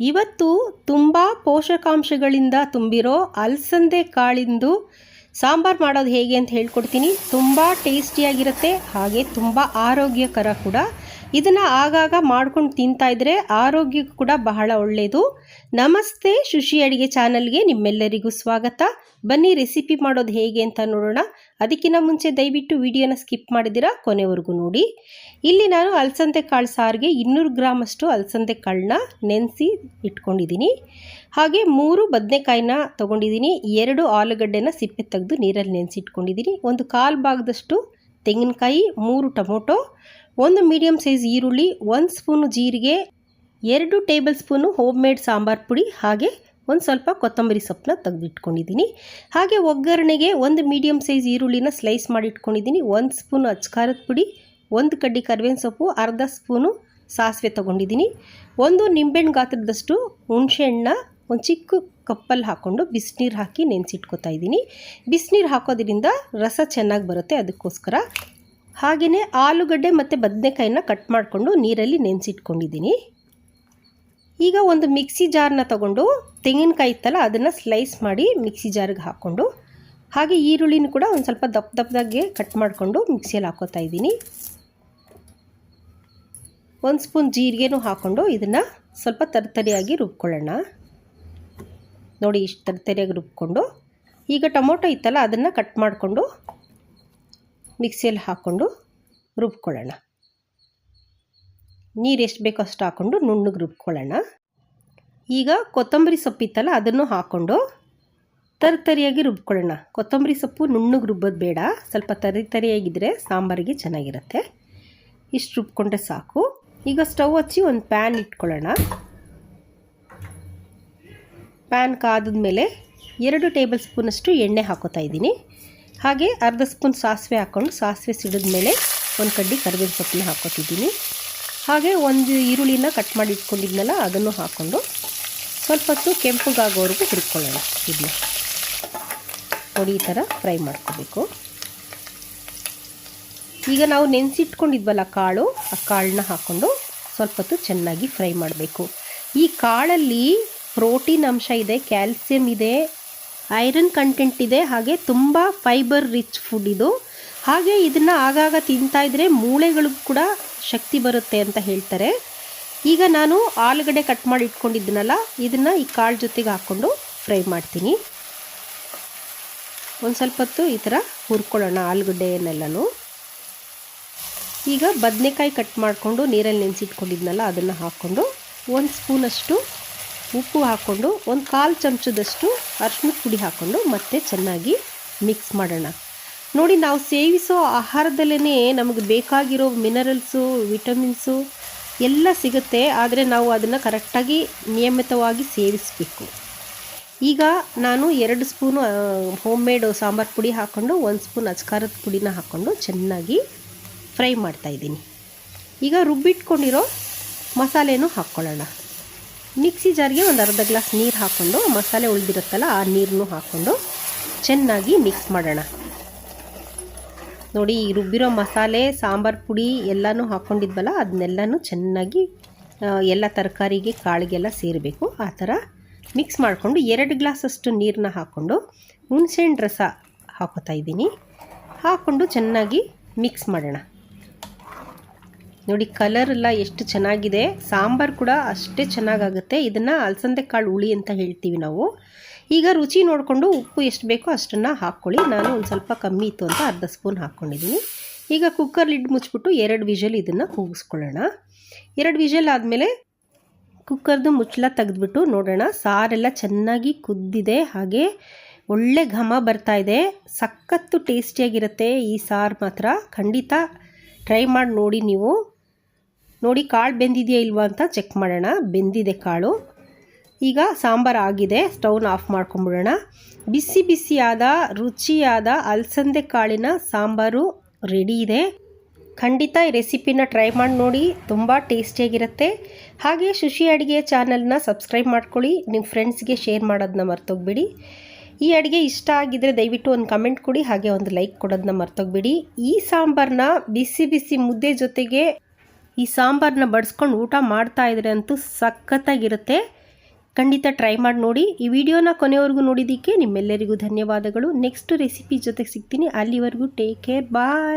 ಇವತ್ತು ತುಂಬ ಪೋಷಕಾಂಶಗಳಿಂದ ತುಂಬಿರೋ ಅಲಸಂದೆ ಕಾಳಿಂದು ಸಾಂಬಾರು ಮಾಡೋದು ಹೇಗೆ ಅಂತ ಹೇಳ್ಕೊಡ್ತೀನಿ. ತುಂಬ ಟೇಸ್ಟಿಯಾಗಿರುತ್ತೆ, ಹಾಗೆ ತುಂಬ ಆರೋಗ್ಯಕರ ಕೂಡ. ಇದನ್ನು ಆಗಾಗ ಮಾಡ್ಕೊಂಡು ತಿಂತಾ ಇದ್ರೆ ಆರೋಗ್ಯಕ್ಕೂ ಕೂಡ ಬಹಳ ಒಳ್ಳೆಯದು ನಮಸ್ತೆ ಶುಶಿ ಅಡಿಗೆ ಚಾನಲ್ಗೆ ನಿಮ್ಮೆಲ್ಲರಿಗೂ ಸ್ವಾಗತ. ಬನ್ನಿ ರೆಸಿಪಿ ಮಾಡೋದು ಹೇಗೆ ಅಂತ ನೋಡೋಣ. ಅದಕ್ಕಿಂತ ಮುಂಚೆ ದಯವಿಟ್ಟು ವಿಡಿಯೋನ ಸ್ಕಿಪ್ ಮಾಡಿದಿರಾ ಕೊನೆವರೆಗೂ ನೋಡಿ. ಇಲ್ಲಿ ನಾನು ಅಲಸಂದೆ ಕಾಳು ಸಾರಿಗೆ ಇನ್ನೂರು ಗ್ರಾಮಷ್ಟು ಅಲಸಂದೆ ಕಾಳನ್ನ ನೆನೆಸಿ ಇಟ್ಕೊಂಡಿದ್ದೀನಿ. ಹಾಗೆ ಮೂರು ಬದನೆಕಾಯಿನ ತೊಗೊಂಡಿದ್ದೀನಿ. ಎರಡು ಆಲೂಗಡ್ಡೆನ ಸಿಪ್ಪೆ ತೆಗೆದು ನೀರಲ್ಲಿ ನೆನೆಸಿಟ್ಕೊಂಡಿದ್ದೀನಿ. ಒಂದು ಕಾಲು ಭಾಗದಷ್ಟು ತೆಂಗಿನಕಾಯಿ, ಮೂರು ಟೊಮೊಟೊ ಒಂದು ಮೀಡಿಯಮ್ ಸೈಜ್ ಈರುಳ್ಳಿ, ಒಂದು ಸ್ಪೂನು ಜೀರಿಗೆ, ಎರಡು table spoon home made sambar ಪುಡಿ, ಹಾಗೆ ಒಂದು ಸ್ವಲ್ಪ ಕೊತ್ತಂಬರಿ ಸೊಪ್ಪನ್ನ ತೆಗೆದಿಟ್ಕೊಂಡಿದ್ದೀನಿ. ಹಾಗೆ ಒಗ್ಗರಣೆಗೆ ಒಂದು ಮೀಡಿಯಮ್ ಸೈಜ್ ಈರುಳ್ಳಿನ ಸ್ಲೈಸ್ ಮಾಡಿ ಇಟ್ಕೊಂಡಿದ್ದೀನಿ ಒಂದು ಸ್ಪೂನು ಅಚ್ಕಾರದ ಪುಡಿ, ಒಂದು ಕಡ್ಡಿ ಕರಿಬೇವಿನ ಸೊಪ್ಪು, ಅರ್ಧ ಸ್ಪೂನು ಸಾಸಿವೆ ತೊಗೊಂಡಿದ್ದೀನಿ. ಒಂದು ನಿಂಬೆಹಣ್ಣು ಗಾತ್ರದಷ್ಟು ಹುಣಸೆಹಣ್ಣ, ಒಂದು ಚಿಕ್ಕ ಕಪ್ಪಲ್ಲಿ ಹಾಕ್ಕೊಂಡು ಬಿಸಿನೀರು ಹಾಕಿ ನೆನೆಸಿಟ್ಕೋತಾ ಇದ್ದೀನಿ. ಬಿಸಿನೀರು ಹಾಕೋದ್ರಿಂದ ರಸ ಚೆನ್ನಾಗಿ ಬರುತ್ತೆ. ಅದಕ್ಕೋಸ್ಕರ ಹಾಗೆಯೇ ಆಲೂಗಡ್ಡೆ ಮತ್ತು ಬದನೆಕಾಯಿನ ಕಟ್ ಮಾಡಿಕೊಂಡು ನೀರಲ್ಲಿ ನೆನೆಸಿಟ್ಕೊಂಡಿದ್ದೀನಿ. ಈಗ ಒಂದು ಮಿಕ್ಸಿ ಜಾರ್ನ ತಗೊಂಡು ತೆಂಗಿನಕಾಯಿ ಇತ್ತಲ್ಲ, ಅದನ್ನು ಸ್ಲೈಸ್ ಮಾಡಿ ಮಿಕ್ಸಿ ಜಾರ್ಗೆ ಹಾಕ್ಕೊಂಡು, ಹಾಗೆ ಈರುಳ್ಳಿನೂ ಕೂಡ ಒಂದು ಸ್ವಲ್ಪ ದಪ್ಪ ದಪ್ಪದಾಗೆ ಕಟ್ ಮಾಡಿಕೊಂಡು ಮಿಕ್ಸಿಯಲ್ಲಿ ಹಾಕೋತಾ ಇದ್ದೀನಿ. ಒಂದು ಸ್ಪೂನ್ ಜೀರಿಗೆನೂ ಹಾಕ್ಕೊಂಡು ಇದನ್ನು ಸ್ವಲ್ಪ ತರ್ತರಿಯಾಗಿ ರುಬ್ಕೊಳ್ಳೋಣ. ನೋಡಿ ಇಷ್ಟು ತರ್ತರಿಯಾಗಿ ರುಬ್ಕೊಂಡು, ಈಗ ಟೊಮೊಟೊ ಇತ್ತಲ್ಲ, ಅದನ್ನು ಕಟ್ ಮಾಡಿಕೊಂಡು ಮಿಕ್ಸಿಯಲ್ಲಿ ಹಾಕ್ಕೊಂಡು ರುಬ್ಕೊಳ್ಳೋಣ. ನೀರು ಎಷ್ಟು ಬೇಕೋ ಅಷ್ಟು ಹಾಕ್ಕೊಂಡು ನುಣ್ಣಗೆ ರುಬ್ಕೊಳ್ಳೋಣ. ಈಗ ಕೊತ್ತಂಬರಿ ಸೊಪ್ಪಿತ್ತಲ್ಲ ಅದನ್ನು ಹಾಕ್ಕೊಂಡು ತರಿತರಿಯಾಗಿ ರುಬ್ಕೊಳ್ಳೋಣ. ಕೊತ್ತಂಬರಿ ಸೊಪ್ಪು ನುಣ್ಣಗೆ ರುಬ್ಬೋದು ಬೇಡ, ಸ್ವಲ್ಪ ತರಿತರಿಯಾಗಿದ್ದರೆ ಸಾಂಬಾರಿಗೆ ಚೆನ್ನಾಗಿರುತ್ತೆ. ಇಷ್ಟು ರುಬ್ಕೊಂಡ್ರೆ ಸಾಕು. ಈಗ ಸ್ಟವ್ ಹಚ್ಚಿ ಒಂದು ಪ್ಯಾನ್ ಇಟ್ಕೊಳ್ಳೋಣ. ಪ್ಯಾನ್ ಕಾದದ ಮೇಲೆ ಎರಡು ಟೇಬಲ್ ಸ್ಪೂನಷ್ಟು ಎಣ್ಣೆ ಹಾಕೋತಾ ಇದ್ದೀನಿ. ಹಾಗೆ ಅರ್ಧ ಸ್ಪೂನ್ ಸಾಸಿವೆ ಹಾಕ್ಕೊಂಡು ಸಾಸಿವೆ ಸಿಡಿದ ಮೇಲೆ ಒಂದು ಕಡ್ಡಿ ಕರಿಬೇವಿನ ಸೊಪ್ಪಿನ ಹಾಕೋತಿದ್ದೀನಿ ಹಾಗೆ ಒಂದು ಈರುಳ್ಳಿನ ಕಟ್ ಮಾಡಿ ಇಟ್ಕೊಂಡಿದ್ನಲ್ಲ, ಅದನ್ನು ಹಾಕ್ಕೊಂಡು ಸ್ವಲ್ಪ ಹೊತ್ತು ಕೆಂಪಗಾಗೋವರೆಗೂ ಹುರ್ಕೊಳ್ಳೋಣ. ಇದನ್ನ ನೋಡಿ, ಈ ಥರ ಫ್ರೈ ಮಾಡ್ಕೋಬೇಕು. ಈಗ ನಾವು ನೆನೆಸಿಟ್ಕೊಂಡಿದ್ವಲ್ಲ ಕಾಳು, ಆ ಕಾಳನ್ನ ಹಾಕ್ಕೊಂಡು ಸ್ವಲ್ಪ ಹೊತ್ತು ಚೆನ್ನಾಗಿ ಫ್ರೈ ಮಾಡಬೇಕು. ಈ ಕಾಳಲ್ಲಿ ಪ್ರೋಟೀನ್ ಅಂಶ ಇದೆ, ಕ್ಯಾಲ್ಸಿಯಂ ಇದೆ ಐರನ್ ಕಂಟೆಂಟ್ ಇದೆ, ಹಾಗೆ ತುಂಬ ಫೈಬರ್ ರಿಚ್ ಫುಡ್ ಇದು. ಹಾಗೆ ಇದನ್ನು ಆಗಾಗ ತಿಂತಾ ಇದ್ರೆ ಮೂಳೆಗಳಿಗೂ ಕೂಡ ಶಕ್ತಿ ಬರುತ್ತೆ ಅಂತ ಹೇಳ್ತಾರೆ. ಈಗ ನಾನು ಆಲೂಗಡ್ಡೆ ಕಟ್ ಮಾಡಿ ಇಟ್ಕೊಂಡಿದ್ದೀನಲ್ಲ, ಇದನ್ನು ಈ ಕಾಳು ಜೊತೆಗೆ ಹಾಕ್ಕೊಂಡು ಫ್ರೈ ಮಾಡ್ತೀನಿ. ಒಂದು ಸ್ವಲ್ಪ ಹೊತ್ತು ಈ ಥರ ಹುರ್ಕೊಳ್ಳೋಣ ಆಲೂಗಡ್ಡೆಯನ್ನೆಲ್ಲನೂ. ಈಗ ಬದನೆಕಾಯಿ ಕಟ್ ಮಾಡಿಕೊಂಡು ನೀರಲ್ಲಿ ನೆನೆಸಿಟ್ಕೊಂಡಿದ್ನಲ್ಲ ಅದನ್ನು ಹಾಕ್ಕೊಂಡು ಒಂದು ಸ್ಪೂನಷ್ಟು ಉಪ್ಪು ಹಾಕ್ಕೊಂಡು ಒಂದು ಕಾಲು ಚಮಚದಷ್ಟು ಅರಿಶಿನ ಪುಡಿ ಹಾಕ್ಕೊಂಡು ಮತ್ತೆ ಚೆನ್ನಾಗಿ ಮಿಕ್ಸ್ ಮಾಡೋಣ. ನೋಡಿ ನಾವು ಸೇವಿಸೋ ಆಹಾರದಲ್ಲೇ ನಮಗೆ ಬೇಕಾಗಿರೋ ಮಿನರಲ್ಸು ವಿಟಮಿನ್ಸು ಎಲ್ಲ ಸಿಗುತ್ತೆ. ಆದರೆ ನಾವು ಅದನ್ನು ಕರೆಕ್ಟಾಗಿ ನಿಯಮಿತವಾಗಿ ಸೇವಿಸಬೇಕು. ಈಗ ನಾನು ಎರಡು ಸ್ಪೂನು ಹೋಮ್ ಮೇಡ್ ಸಾಂಬಾರು ಪುಡಿ ಹಾಕ್ಕೊಂಡು ಒಂದು ಸ್ಪೂನ್ ಅಚ್ಕಾರದ ಪುಡಿನ ಹಾಕ್ಕೊಂಡು ಚೆನ್ನಾಗಿ ಫ್ರೈ ಮಾಡ್ತಾಯಿದ್ದೀನಿ ಈಗ ರುಬ್ಬಿಟ್ಕೊಂಡಿರೋ ಮಸಾಲೆನೂ ಹಾಕ್ಕೊಳ್ಳೋಣ. ಮಿಕ್ಸಿ ಜಾರಿಗೆ ಒಂದು ಅರ್ಧ ಗ್ಲಾಸ್ ನೀರು ಹಾಕ್ಕೊಂಡು ಮಸಾಲೆ ಉಳಿದಿರುತ್ತಲ್ಲ ಆ ನೀರನ್ನು ಹಾಕ್ಕೊಂಡು ಚೆನ್ನಾಗಿ ಮಿಕ್ಸ್ ಮಾಡೋಣ. ನೋಡಿ, ಈ ರುಬ್ಬಿರೋ ಮಸಾಲೆ, ಸಾಂಬಾರು ಪುಡಿ ಎಲ್ಲನೂ ಹಾಕ್ಕೊಂಡಿದ್ವಲ್ಲ ಅದನ್ನೆಲ್ಲನೂ ಚೆನ್ನಾಗಿ ಎಲ್ಲ ತರಕಾರಿಗೆ, ಕಾಳಿಗೆಲ್ಲ ಸೇರಬೇಕು. ಆ ಥರ ಮಿಕ್ಸ್ ಮಾಡಿಕೊಂಡು ಎರಡು ಗ್ಲಾಸಷ್ಟು ನೀರನ್ನ ಹಾಕ್ಕೊಂಡು ಹುಣಸೆಹಣ್ಣು ರಸ ಹಾಕೋತಾ ಇದ್ದೀನಿ. ಹಾಕ್ಕೊಂಡು ಚೆನ್ನಾಗಿ ಮಿಕ್ಸ್ ಮಾಡೋಣ. ನೋಡಿ ಕಲರ್ ಎಲ್ಲ ಎಷ್ಟು ಚೆನ್ನಾಗಿದೆ. ಸಾಂಬಾರು ಕೂಡ ಅಷ್ಟೇ ಚೆನ್ನಾಗಾಗುತ್ತೆ. ಇದನ್ನು ಅಲಸಂದೆ ಕಾಳು ಹುಳಿ ಅಂತ ಹೇಳ್ತೀವಿ ನಾವು. ಈಗ ರುಚಿ ನೋಡಿಕೊಂಡು ಉಪ್ಪು ಎಷ್ಟು ಬೇಕೋ ಅಷ್ಟನ್ನು ಹಾಕ್ಕೊಳ್ಳಿ. ನಾನು ಒಂದು ಸ್ವಲ್ಪ ಕಮ್ಮಿ ಇತ್ತು ಅಂತ ಅರ್ಧ ಸ್ಪೂನ್ ಹಾಕ್ಕೊಂಡಿದ್ದೀನಿ ಈಗ ಕುಕ್ಕರ್ ಲಿಡ್ ಮುಚ್ಚಿಬಿಟ್ಟು ಎರಡು ವಿಷಲ್ ಇದನ್ನು ಕೂಗಿಸ್ಕೊಳ್ಳೋಣ. ಎರಡು ವಿಷಲ್ ಆದಮೇಲೆ ಕುಕ್ಕರ್ದು ಮುಚ್ಚಳ ತೆಗೆದ್ಬಿಟ್ಟು ನೋಡೋಣ. ಸಾರೆಲ್ಲ ಚೆನ್ನಾಗಿ ಕುದ್ದಿದೆ. ಹಾಗೆ ಒಳ್ಳೆ ಘಮ ಬರ್ತಾ ಇದೆ. ಸಖತ್ತು ಟೇಸ್ಟಿಯಾಗಿರುತ್ತೆ ಈ ಸಾರು ಮಾತ್ರ. ಖಂಡಿತ ಟ್ರೈ ಮಾಡಿ ನೋಡಿ ನೀವು. ನೋಡಿ ಕಾಳು ಬೆಂದಿದೆಯಾ ಇಲ್ವಾ ಅಂತ ಚೆಕ್ ಮಾಡೋಣ. ಬೆಂದಿದೆ ಕಾಳು. ಈಗ ಸಾಂಬಾರು ಆಗಿದೆ. ಸ್ಟೌನ್ ಆಫ್ ಮಾಡ್ಕೊಂಬಿಡೋಣ ಬಿಸಿ ಬಿಸಿಯಾದ, ರುಚಿಯಾದ ಅಲಸಂದೆ ಕಾಳಿನ ಸಾಂಬಾರು ರೆಡಿ ಇದೆ. ಖಂಡಿತ ಈ ರೆಸಿಪಿನ ಟ್ರೈ ಮಾಡಿ ನೋಡಿ, ತುಂಬ ಟೇಸ್ಟಿಯಾಗಿರುತ್ತೆ ಹಾಗೆ ಶುಶಿ ಅಡುಗೆ ಚಾನಲ್ನ ಸಬ್ಸ್ಕ್ರೈಬ್ ಮಾಡ್ಕೊಳ್ಳಿ. ನಿಮ್ಮ ಫ್ರೆಂಡ್ಸ್ಗೆ ಶೇರ್ ಮಾಡೋದನ್ನ ಮರ್ತೋಗ್ಬೇಡಿ. ಈ ಅಡುಗೆ ಇಷ್ಟ ಆಗಿದ್ದರೆ ದಯವಿಟ್ಟು ಒಂದು ಕಮೆಂಟ್ ಕೊಡಿ, ಹಾಗೆ ಒಂದು ಲೈಕ್ ಕೊಡೋದನ್ನ ಮರ್ತೋಗ್ಬೇಡಿ. ಈ ಸಾಂಬಾರನ್ನ ಬಿಸಿ ಬಿಸಿ ಮುದ್ದೆ ಜೊತೆಗೆ ಈ ಸಾಂಬಾರನ್ನ ಬಡಿಸ್ಕೊಂಡು ಊಟ ಮಾಡ್ತಾ ಇದ್ರೆ ಅಂತೂ ಸಖತ್ತಾಗಿರುತ್ತೆ. ಖಂಡಿತ ಟ್ರೈ ಮಾಡಿ ನೋಡಿ. ಈ ವಿಡಿಯೋನ ಕೊನೆವರೆಗೂ ನೋಡಿದ್ದಕ್ಕೆ ನಿಮ್ಮೆಲ್ಲರಿಗೂ ಧನ್ಯವಾದಗಳು. ನೆಕ್ಸ್ಟ್ ರೆಸಿಪಿ ಜೊತೆಗೆ ಸಿಗ್ತೀನಿ. ಅಲ್ಲಿವರೆಗೂ ಟೇಕ್ ಕೇರ್. ಬಾಯ್.